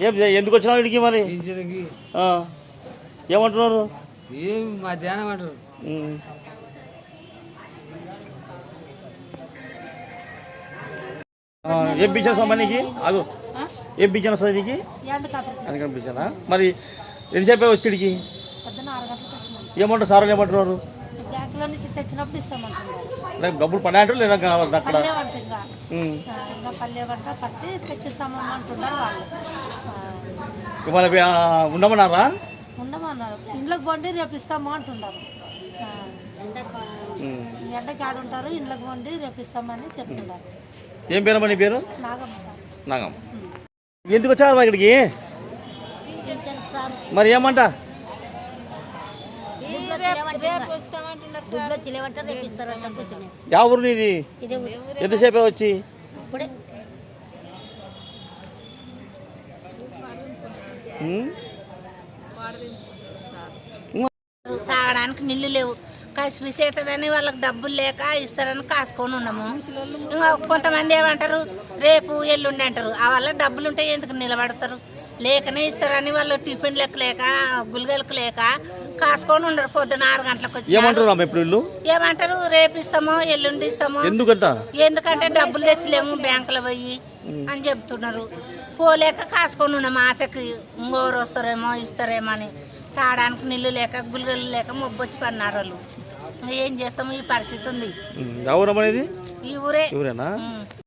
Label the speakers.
Speaker 1: ఏం ఎందుకు వచ్చినావు ఇడికి మరి? ఏమంటున్నారు?
Speaker 2: ఏం మధ్యాహ్నం అంటారు.
Speaker 1: ఏ సార్ అమ్మా నీకు? ఏ
Speaker 3: బిజినెస్
Speaker 1: అది కనిపించాలా మరి ఎంతసేపు
Speaker 3: వచ్చి ఇడికి
Speaker 1: ఏమంటారు సార్ ఏమంటున్నారు?
Speaker 3: బ్యాంకులో నుంచి తెచ్చినప్పుడు ఇస్తామంటున్నారు.
Speaker 1: డబ్బులు పడినట్టు లేదా కావాలి అక్కడ
Speaker 3: ఇంకా. పల్లె వంట వాళ్ళు. ఆ,
Speaker 1: ఉండమన్నారా?
Speaker 3: ఉండమన్నారు. ఇంట్లోకి పోండి రేపు ఇస్తాము అంటున్నారు. ఎండకి ఆడుంటారు ఇంట్లోకి పోండి రేపు ఇస్తామని చెప్తున్నారు.
Speaker 1: ఏం పేరమ్మా నీ పేరు?
Speaker 3: నాగమ్మ సార్.
Speaker 1: నాగమ్మ. ఎందుకు వచ్చారు ఇక్కడికి? మరి ఏమంట? యా ఊరు నీది? ఎంతసేపే వచ్చి?
Speaker 4: తాగడానికి నీళ్ళు లేవు. కసిపిసి అవుతుందని వాళ్ళకి డబ్బులు లేక ఇస్తారని కాసుకొని ఉన్నాము. ఇంకా కొంతమంది ఏమంటారు రేపు ఎల్లుండి అంటారు. ఆ వాళ్ళకి డబ్బులు ఉంటే ఎందుకు నిలబడతారు? లేకనే ఇస్తారని వాళ్ళు టిఫిన్ లెక్క లేక గులిగలకు లేక కాసుకొని ఉండరు పొద్దున ఆరు గంటలకు వచ్చి
Speaker 1: ఏమంటారు
Speaker 4: ఏమంటారు రేపు ఇస్తామో ఎల్లుండి ఇస్తామో.
Speaker 1: ఎందుకంట?
Speaker 4: ఎందుకంటే డబ్బులు తెచ్చలేము బ్యాంకులో పోయి అని చెప్తున్నారు. పోలేక కాసుకొని ఉన్నాం ఆశకి ఇంకోరు వస్తారేమో ఇస్తారేమో అని. తాగడానికి నీళ్ళు లేక గుల్గలు లేక మొబ్బొచ్చి పన్నారు వాళ్ళు. ఏం చేస్తాము? ఈ పరిస్థితి ఉంది.
Speaker 1: ఇది
Speaker 4: ఈ ఊరే.